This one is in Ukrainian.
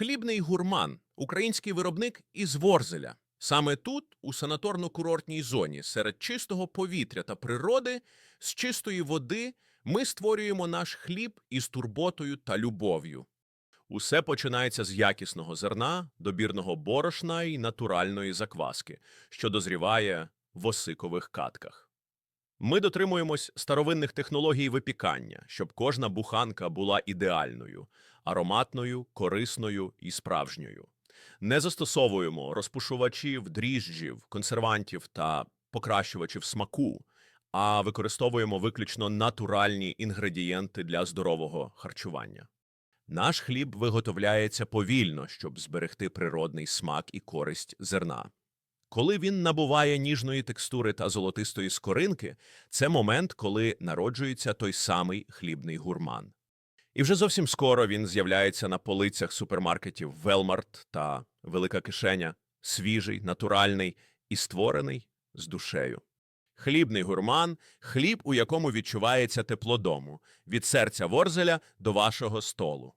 Хлібний гурман, український виробник із Ворзеля. Саме тут, у санаторно-курортній зоні, серед чистого повітря та природи, з чистої води, ми створюємо наш хліб із турботою та любов'ю. Усе починається з якісного зерна, добірного борошна і натуральної закваски, що дозріває в осикових катках. Ми дотримуємось старовинних технологій випікання, щоб кожна буханка була ідеальною, ароматною, корисною і справжньою. Не застосовуємо розпушувачів, дріжджів, консервантів та покращувачів смаку, а використовуємо виключно натуральні інгредієнти для здорового харчування. Наш хліб виготовляється повільно, щоб зберегти природний смак і користь зерна. Коли він набуває ніжної текстури та золотистої скоринки, це момент, коли народжується той самий хлібний гурман. І вже зовсім скоро він з'являється на полицях супермаркетів Велмарт та Велика Кишеня, свіжий, натуральний і створений з душею. Хлібний гурман – хліб, у якому відчувається тепло дому, від серця Ворзеля до вашого столу.